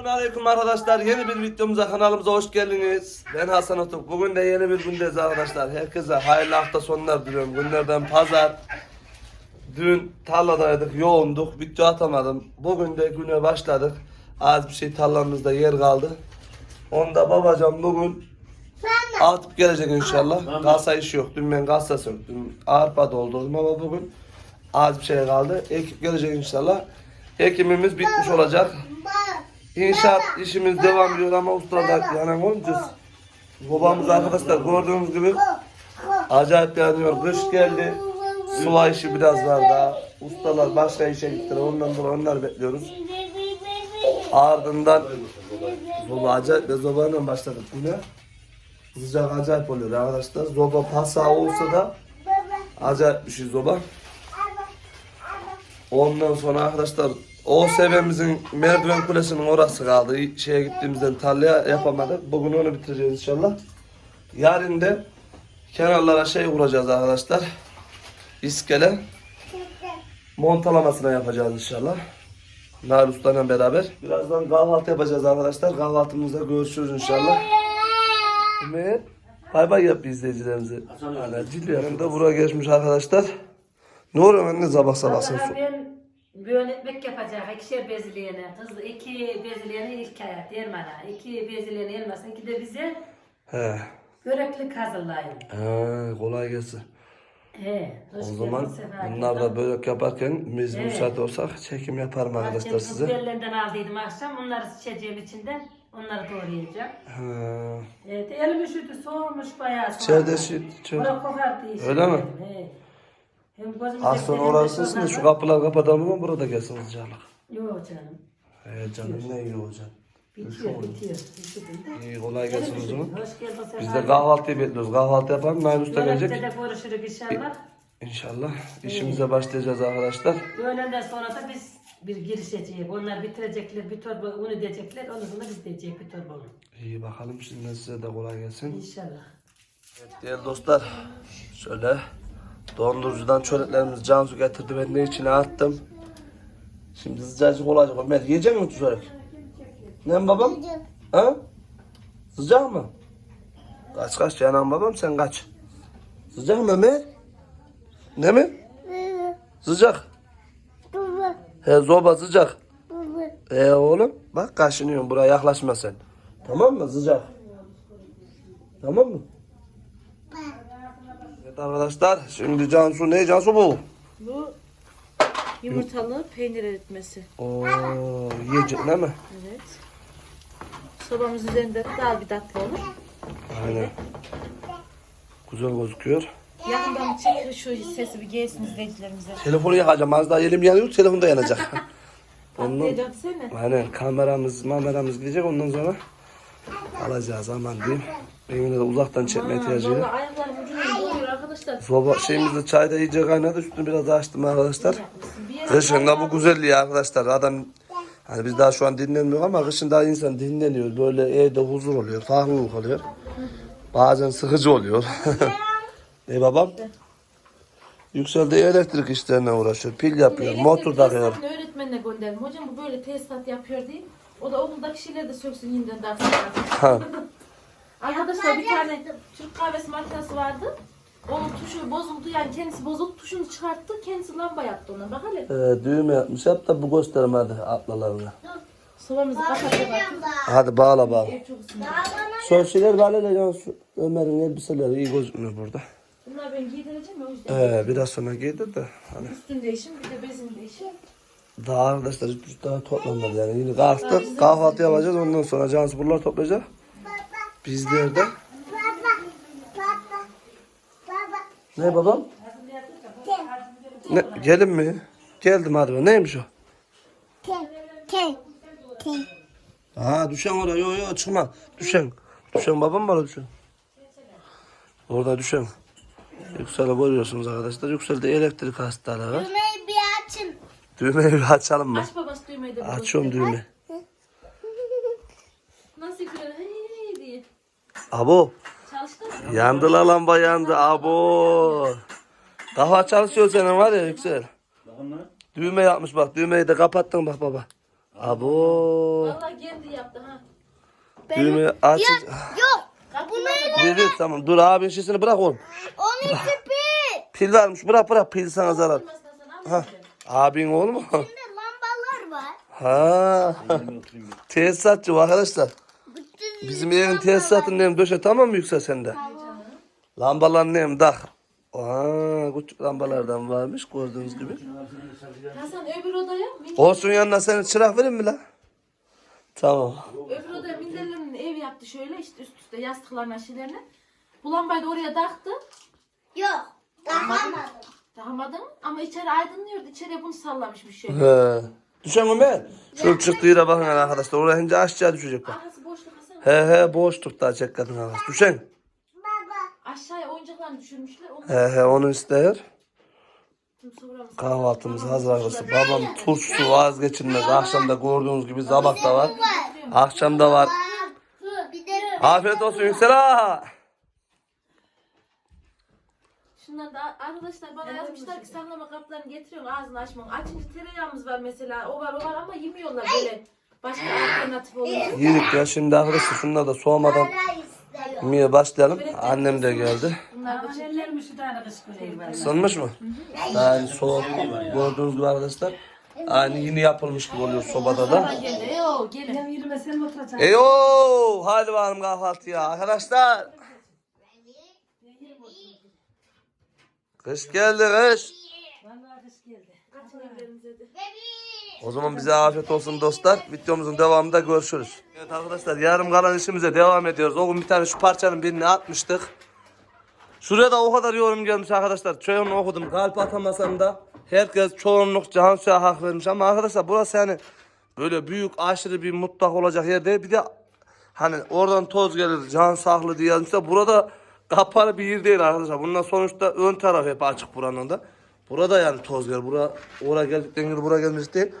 Selamünaleyküm arkadaşlar. Yeni bir videomuza kanalımıza hoş geldiniz. Ben Hasan Otuk. Bugün de yeni bir gündeyiz arkadaşlar. Herkese hayırlı hafta sonlar diliyorum. Günlerden pazar. Dün tarladaydık, yoğunduk. Video atamadım. Bugün de güne başladık. Az bir şey tarlamızda yer kaldı. Onda babacığım bugün atıp gelecek inşallah. Kasa işi yok. Dün ben kasa söktüm. Arpa doldurdum ama bugün az bir şey kaldı. Ekip gelecek inşallah. Ekimimiz bitmiş olacak. İnşaat işimiz devam ediyor ama ustalar yanan olacağız. Babamız arkadaşlar gördüğünüz gibi acayip yanıyor. Kış geldi. Sıva işi biraz var daha. Ustalar başka işe gittiler. Ondan sonra onları bekliyoruz. Ardından Zoba acayip ve zobayla başladık yine. Sıcak acayip oluyor arkadaşlar. Zoba pasa olsa da acayip bir şey zoba. Ondan sonra arkadaşlar o sevemizin merdiven kulesinin orası kaldı. Şeye gittiğimizden tarlaya yapamadık. Bugün onu bitireceğiz inşallah. Yarın da kenarlara şey vuracağız arkadaşlar. İskele montalamasına yapacağız inşallah. Nar Usta'yla beraber. Birazdan kahvaltı yapacağız arkadaşlar. Kahvaltımızda görüşürüz inşallah. Ömer. Bay bay yap izleyicilerimize. Ana Cilya da buraya geçmiş arkadaşlar. Ne oluyor anne sabah sabah ben böğün ekmek yapacak. İkişer bezleyene. Kız iki bezleyene ilk ayak Derman'a. İki bezleyene elmasın. İki de bize He. böreklik hazırlayın. He, kolay gelsin. He. hoş O geldin, zaman sefa bunlar da geldin. börek yaparken biz Evet. müsait olsak çekim yaparım arkadaşlar Akşam size. Kızgellerinden aldıydım akşam. Onları seçeceğim içinden. Onları doğrayacağım. He. Evet, elim üşüdü, soğumuş bayağı. İçeride şey- kokar diye. Öyle mi? He. Hem gözümüze Az sonra gidelim de orası ısınsın da şu şuradan- kapılar kapatalım ama burada gelsin sıcaklık. Yok canım. He canım ne iyi olacak. Bitiyor, bitiyor. Üşüdüm de. İyi kolay gelsin o zaman. Hoş geldin sefa Biz de kahvaltıyı bekliyoruz. Kahvaltı yapalım. Nail Usta gelecek. de görüşürüz inşallah. İnşallah işimize başlayacağız arkadaşlar. Öğlenden sonra da biz bir girişeceğiz. Onlar bitirecekler, bir torba un edecekler. Ondan sonra biz diyecek bir torba un. İyi bakalım şimdi size de kolay gelsin. İnşallah. Evet değerli dostlar şöyle dondurucudan çöreklerimiz Cansu getirdi ben de içine attım. Şimdi sıcacık olacak Ömer yiyecek misin çörek? Ne babam? Ha? Sıcak mı? Kaç kaç Canan babam sen kaç. Sıcak mı Ömer? Ne mi? Sıcak. He zoba sıcak. E oğlum bak kaşınıyorsun buraya yaklaşma sen. Tamam mı sıcak? Tamam mı? Arkadaşlar şimdi Cansu ne Cansu bu? Bu yumurtalı peynir eritmesi. Oo yiyecek değil mi? Evet. Sobamız üzerinde daha bir tatlı olur. Aynen. Güzel gözüküyor. Yakından çekir şu sesi bir gelsin izleyicilerimize. Telefonu yakacağım az daha elim yanıyor telefon da yanacak. Ondan Tatlıya dönsene. aynen kameramız kameramız gidecek ondan sonra alacağız aman diyeyim. Benim de uzaktan çekme ihtiyacı Valla yok. ayaklarım arkadaşlar. Soba şeyimizde çayda iyice kaynadı üstünü biraz açtım arkadaşlar. Kışın da bu güzelliği arkadaşlar. Adam hani biz daha şu an dinlenmiyor ama kışın daha insan dinleniyor. Böyle evde huzur oluyor, farklılık oluyor. Bazen sıkıcı oluyor. Ey babam? Yükseldi elektrik işlerine uğraşıyor. Pil yapıyor, motor takıyor. öğretmenine gönderdim. Hocam bu böyle tesisat yapıyor diye. O da okuldaki şeyleri de söksün yeniden dersin. Ha. Arkadaşlar bir tane Türk kahvesi makinesi vardı. Onun tuşu bozuldu yani kendisi bozuldu tuşunu çıkarttı kendisi lamba yaptı ona bak hele. Ee, düğme yapmış. Hep de bu göstermedi atlalarını. Sobamızı kapattık artık. Hadi bağla bağla. Ev çok ısındı. Son şeyler böyle de yani şu Ömer'in elbiseleri iyi gözükmüyor burada. Bunlar ben giydireceğim ya o yüzden. Ee, biraz sonra giydir de hani Üstün değişim bir de bezin değişim. Daha arkadaşlar üç üç daha toplanmadı yani. Yine kalktık kahvaltı yapacağız ondan sonra Cansu buraları toplayacak. Bizler de. Ne babam? Ne, gelin mi? Geldim hadi be. Neymiş o? Aa düşen oraya. Yo yo çıkma. Düşen. Düşen babam var düşen. Orada düşen. Yüksel'i görüyorsunuz arkadaşlar. Yüksel'de elektrik hastalığı var. Düğmeyi bir açın. Düğmeyi bir açalım mı? Aç babası düğmeyi de. Açıyorum göster. düğme. Nasıl yıkıyor? Hey diye. Abo. Yandı la lamba yandı. Abo. Kafa çalışıyor senin var ya Yüksel. Düğme yapmış bak. Düğmeyi de kapattın bak baba. Abo. Vallahi kendi yaptı ha. Düğme aç. Yok. Kapıları Dur dur tamam dur abin şişini bırak oğlum. Onun için pil. Pil varmış bırak bırak pil sana zarar. Ha. Abin oğlum mu? Şimdi lambalar var. Ha. Tesisatçı arkadaşlar. Bizim evin tesisatının nem döşe tamam mı yüksel sende? Lambaların nem tak. Aa, küçük lambalardan varmış gördüğünüz gibi. Hasan öbür odaya, min- Olsun yanına senin çırak vereyim mi lan? Tamam. öbür odaya minderlerin ev yaptı şöyle işte üst üste yastıklarına şeylerine. Bu lambayı da oraya taktı. Yok. Takamadım. Takamadın ama içeri aydınlıyordu. İçeriye bunu sallamışmış şöyle. He. Düşen Ömer. Şöyle çıktı yere bakın arkadaşlar. Oraya ince aşağı düşecek bak. Arkası boşluk Hasan. He he boşluk daha çek kadın arkadaş. Düşen. Aşağıya oyuncaklarını düşürmüşler. Onu He he onu ister. Kahvaltımız hazır arkadaşlar. Babam turşusu vazgeçilmez. Akşamda gördüğünüz gibi zabak da var. Akşamda var. Bir de Afiyet olsun Yüksel ağa. Şunlar da arkadaşlar bana yazmışlar ki sallama kaplarını getiriyorsun ağzını açmam. Açınca tereyağımız var mesela. O var o var ama yemiyorlar böyle. Başka alternatif olunca. Yedik ya şimdi arkadaşlar şunları da soğumadan yemeye başlayalım. Annem de geldi. Bunlar da tane. Isınmış mı? Yani soğuk. Gördüğünüz gibi arkadaşlar. Aynı yeni yapılmış gibi oluyor sobada da. gelin. Eyo, hadi bakalım kahvaltıya arkadaşlar. Kış geldi kış. Vallahi kış geldi. O zaman bize afiyet olsun dostlar. Videomuzun devamında görüşürüz. Evet arkadaşlar yarım kalan işimize devam ediyoruz. O gün bir tane şu parçanın birini atmıştık. Şuraya da o kadar yorum gelmiş arkadaşlar. Çoğunu okudum. Kalp atamasam da herkes çoğunluk Cansu'ya hak vermiş. Ama arkadaşlar burası yani böyle büyük aşırı bir mutfak olacak yer değil. Bir de hani oradan toz gelir Cansu haklı diye yazmışlar. Burada kapalı bir yer değil arkadaşlar. Bundan sonuçta ön taraf hep açık buranın da. Burada yani toz gelir. Bura, oraya geldikten gibi buraya gelmiş değil.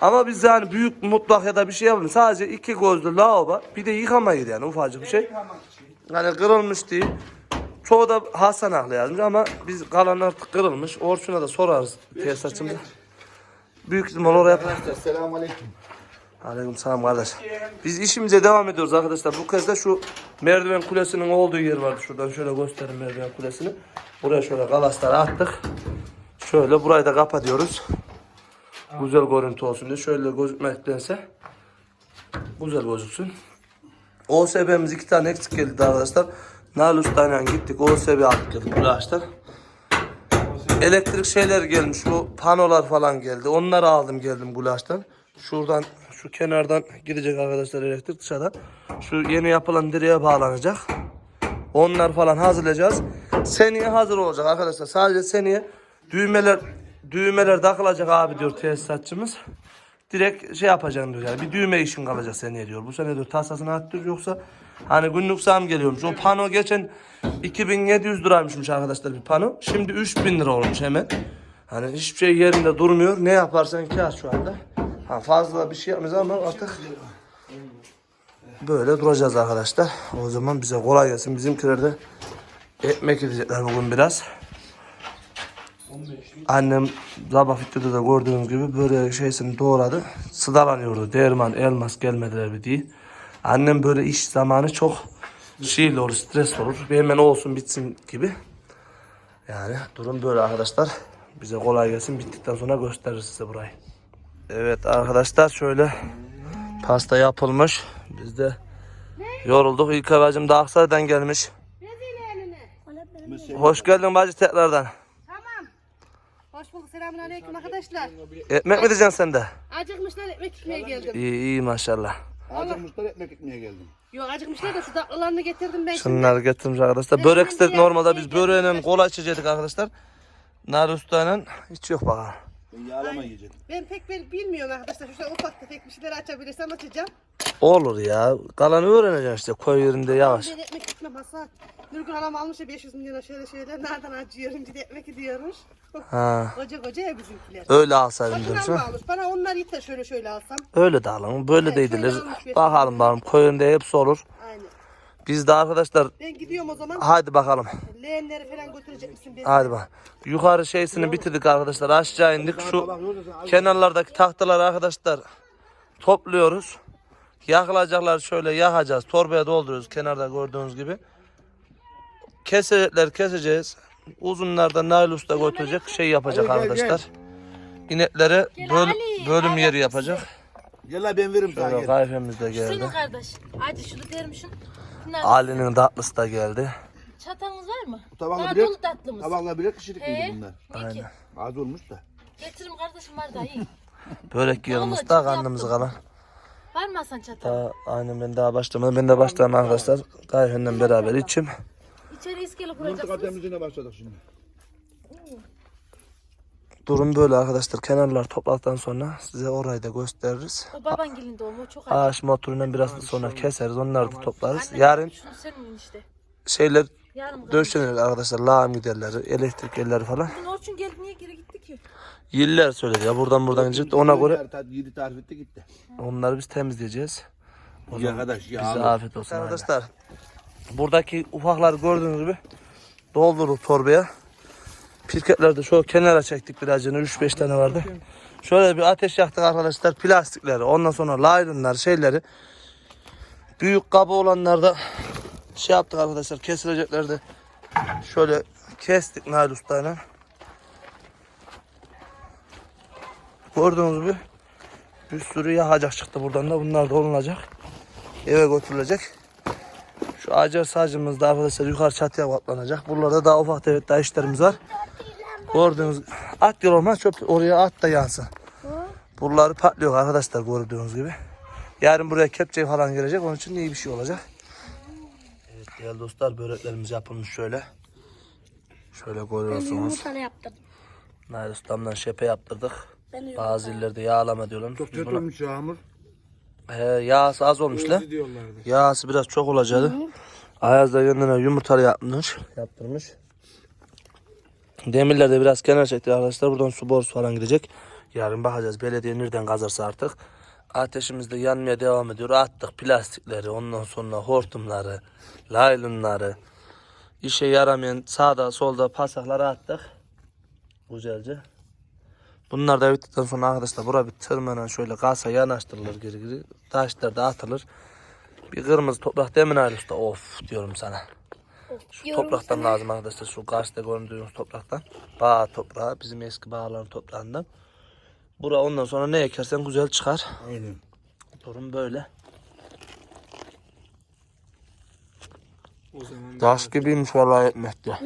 Ama biz yani büyük mutfak ya da bir şey yapmıyoruz. Sadece iki gözlü lavabo bir de yıkama yeri yani ufacık bir şey. Yani kırılmış değil. Çoğu da Hasan haklı yazmış ama biz kalan artık kırılmış. Orçun'a da sorarız tesisatçımıza. Büyük ihtimal oraya Arkadaşlar selamun aleyküm. Aleyküm selam kardeş. Biz işimize devam ediyoruz arkadaşlar. Bu kez de şu merdiven kulesinin olduğu yer vardı. Şuradan şöyle göstereyim merdiven kulesini. Buraya şöyle kalasları attık. Şöyle burayı da kapatıyoruz. Güzel görüntü olsun diye. Şöyle gözükmektense güzel gözüksün. OSB'miz iki tane eksik geldi arkadaşlar. Nail Usta'yla gittik. OSB geldik Gülaş'tan. Elektrik şeyler gelmiş. Bu panolar falan geldi. Onları aldım geldim Gulaş'tan. Şuradan şu kenardan gidecek arkadaşlar elektrik dışarıdan. Şu yeni yapılan direğe bağlanacak. Onlar falan hazırlayacağız. Seneye hazır olacak arkadaşlar. Sadece seneye düğmeler düğmeler takılacak abi diyor tesisatçımız. Direkt şey yapacağım diyor yani bir düğme işin kalacak seneye diyor. Bu sene diyor tasasını attır yoksa hani günlük zam geliyormuş. O pano geçen 2700 liraymışmış arkadaşlar bir pano. Şimdi 3000 lira olmuş hemen. Hani hiçbir şey yerinde durmuyor. Ne yaparsan kâr şu anda. Ha fazla bir şey yapmayacağız ama artık böyle duracağız arkadaşlar. O zaman bize kolay gelsin. Bizimkiler de ekmek yiyecekler bugün biraz. Annem sabah videoda da gördüğünüz gibi böyle şeysini doğradı. Sıdalanıyordu. Derman, elmas gelmediler bir diye. Annem böyle iş zamanı çok şeyli olur, stres olur. Bir hemen olsun bitsin gibi. Yani durum böyle arkadaşlar. Bize kolay gelsin. Bittikten sonra gösteririz size burayı. Evet arkadaşlar şöyle pasta yapılmış. Biz de yorulduk. İlk bacım da Aksaray'dan gelmiş. Hoş geldin bacı tekrardan. Bulduk. Selamünaleyküm arkadaşlar. Ekmek mi diyeceksin sen de? Acıkmışlar ekmek içmeye geldim. İyi iyi maşallah. Acıkmışlar ekmek etmeye geldim. Yok acıkmışlar da şu tatlılarını getirdim ben şimdi. Şunları getirmiş arkadaşlar. Börek istedik normalde biz böreğle kola içecektik arkadaşlar. Nar ustayla hiç yok bakalım. Ben yağlama yiyeceğim. Ben pek bilmiyorum arkadaşlar. Şöyle ufak tefek bir şeyler açabilirsem açacağım. Olur ya. Kalanı öğreneceksin işte koy yerinde yavaş. Ben ekmek gitmem Hasan. Nurgül halam almış ya 500 milyona şöyle şöyle. Nereden acıyorum bir de ekmek gidiyormuş. Ha. Koca koca ya bizimkiler. Öyle alsaydın Bakın diyorsun. alma almış. Bana onlar yeter şöyle şöyle alsam. Öyle de alalım. Böyle Evet, bir- Bakalım bakalım. Koy yerinde hepsi olur. Aynen. Biz de arkadaşlar Ben gidiyorum o zaman. hadi bakalım. Leğenleri falan götürecek misin? Ben Hadi bak. Yukarı şeysini bitirdik arkadaşlar. Aşağı indik. Şu kenarlardaki tahtalar arkadaşlar topluyoruz. Yakılacaklar şöyle yakacağız. Torbaya dolduruyoruz kenarda gördüğünüz gibi. Keseletler keseceğiz. Uzunlarda Nail Usta götürecek şey yapacak Hadi gel, arkadaşlar. İneklere böl- Ali, bölüm yeri Ali yapacak. Gel la ben veririm sana Şöyle gel. kayfemiz de Senin geldi. kardeş. Hadi şunu dermişim. Bunlar Ali'nin tatlısı da geldi. çatanız var mı? Bu tabakla Daha birer, dolu tatlımız. tabakla birer kişilik He. yedi bunlar. Ne ki? Az olmuş da. Getiririm kardeşim var da iyi. Börek yiyelim Vallahi usta çok karnımız yaptım. kalan. Var mı Hasan çatal? Daha, aynen ben daha başlamadım. Ben de başlayayım arkadaşlar. Kayfemle beraber içim. İçeri iskele Mıntıka kuracaksınız. temizliğine başladık şimdi. Durum böyle arkadaşlar. Kenarlar topladıktan sonra size orayı da gösteririz. O baban gelin doğumu o çok acı. Ağaç motorundan biraz da sonra keseriz. Onları da toplarız. Anne, Yarın Şunu işte. şeyler Yarın döşenir arkadaşlar. Lağım giderleri, elektrik yerleri falan. Bugün Orçun geldi niye geri gitti ki? Yiller söyledi ya buradan buradan gidecek. Ona göre Yedi tarif etti gitti. onları biz temizleyeceğiz. O Ya zaman arkadaş ya. Bize abi. afiyet olsun arkadaşlar. Buradaki ufaklar gördüğünüz gibi doldurduk torbaya. Pirketleri de şu kenara çektik birazcık 3-5 tane vardı. Şöyle bir ateş yaktık arkadaşlar plastikleri ondan sonra laylonlar şeyleri büyük kabı olanlar da şey yaptık arkadaşlar kesilecekler de şöyle kestik Nail Usta'yla. Gördüğünüz gibi bir sürü yakacak çıktı buradan da bunlar da olunacak eve götürülecek. Şu acar sacımız da arkadaşlar yukarı çatıya katlanacak. Buralarda daha ufak tefek daha işlerimiz var. Gördüğünüz at yol olmaz çöp oraya at da yansın. Buraları patlıyor arkadaşlar gördüğünüz gibi. Yarın buraya kepçe falan gelecek onun için iyi bir şey olacak. Evet değerli dostlar böreklerimiz yapılmış şöyle. Şöyle görüyorsunuz. Sana yaptım. Nail ustamdan şepe yaptırdık. Bazı illerde yağlama diyorlar. Çok Biz kötü buna- olmuş ya hamur. He, yağsı az olmuş lan. Özü diyorlardı. Yağsı biraz çok olacaktı. Ayaz da kendine yumurtalı yapmış. Yaptırmış. Demirler de biraz kenar çekti arkadaşlar. Buradan su borusu falan gidecek. Yarın bakacağız belediye nereden kazarsa artık. Ateşimiz de yanmaya devam ediyor. Attık plastikleri, ondan sonra hortumları, laylonları. İşe yaramayan sağda solda pasakları attık. Güzelce. Bunlar da bittikten sonra arkadaşlar bura bir tırmana şöyle kasa yanaştırılır geri geri. Taşlar da atılır. Bir kırmızı toprak demin ayrı usta. Of diyorum sana. Şu topraktan lazım arkadaşlar. Şu karşıda gördüğünüz topraktan. Bağ toprağı. Bizim eski bağların toprağından. Bura ondan sonra ne ekersen güzel çıkar. Aynen. Durum böyle. Taş gibiymiş vallahi etmek ya.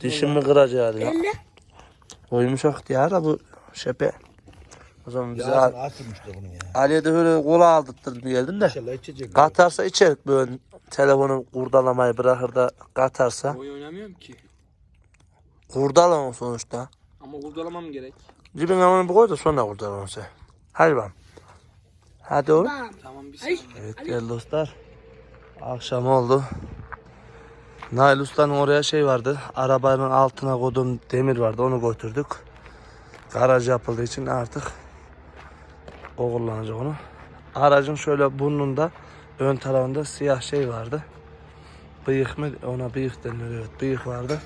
Dişimi kıracaktı ya. O yumuşak ya da bu şepe. O zaman bize Yağsını atılmış da bunun ya. Ali'ye de öyle kola aldırttırdım geldim de. İnşallah içecek. Katarsa içerik böyle telefonu kurdalamayı bırakır da katarsa. Oyun oynamıyorum ki. Kurdalama sonuçta. Ama kurdalamam gerek. Cebine onu bir koy da sonra kurdalama sen. Hadi bakalım. Hadi oğlum. Tamam bir saniye. Evet değerli dostlar. Akşam oldu. Nail Usta'nın oraya şey vardı. Arabanın altına koyduğum demir vardı. Onu götürdük. Garaj yapıldığı için artık o kullanacak onu. Aracın şöyle burnunda ön tarafında siyah şey vardı. Bıyık mı? Ona bıyık deniyor evet. Bıyık vardı.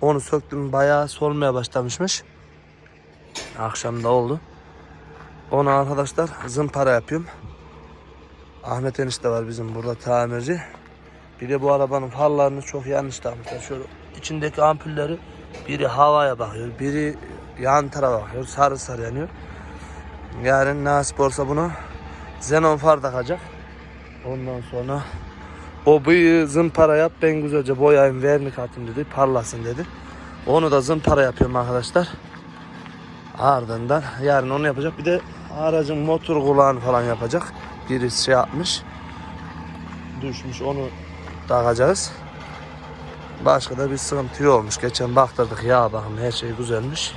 Onu söktüm bayağı solmaya başlamışmış. Akşam da oldu. Onu arkadaşlar zımpara yapıyorum. Ahmet enişte var bizim burada tamirci. Bir de bu arabanın farlarını çok yanlış takmışlar. Şöyle içindeki ampulleri biri havaya bakıyor, biri yan tarafa bakıyor. Sarı sarı yanıyor. Yarın nasip olsa bunu xenon far takacak. Ondan sonra o bıyığı zımpara yap ben güzelce boyayayım vernik atayım dedi. Parlasın dedi. Onu da zımpara yapıyorum arkadaşlar. Ardından yarın onu yapacak. Bir de aracın motor kulağını falan yapacak. Birisi şey yapmış. Düşmüş onu takacağız. Başka da bir sıkıntı yokmuş. Geçen baktırdık ya bakın her şey güzelmiş.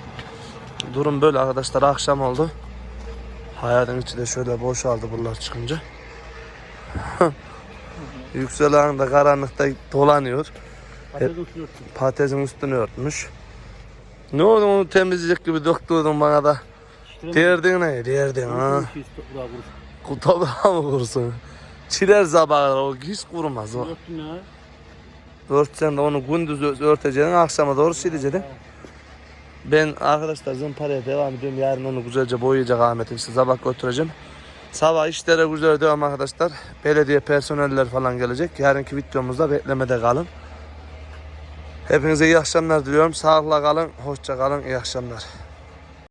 Durum böyle arkadaşlar akşam oldu. Hayatın içi de şöyle boşaldı buralar çıkınca. Yüksel Ağa'nın da karanlıkta dolanıyor. Patatesin üstünü örtmüş. Ne oldu onu temizleyecek gibi döktürdün bana da. Derdin ne? Derdin ha. Toprağı mı kurusun? Çiler sabahlar o hiç kurumaz o. Örtsen de onu gündüz örteceksin akşama doğru sileceksin. Ben arkadaşlar zımparaya devam ediyorum. Yarın onu güzelce boyayacak Ahmet'im size sabah götüreceğim. Sabah işlere güzel devam arkadaşlar. Belediye personeller falan gelecek. Yarınki videomuzda beklemede kalın. Hepinize iyi akşamlar diliyorum. Sağlıkla kalın. Hoşça kalın. İyi akşamlar.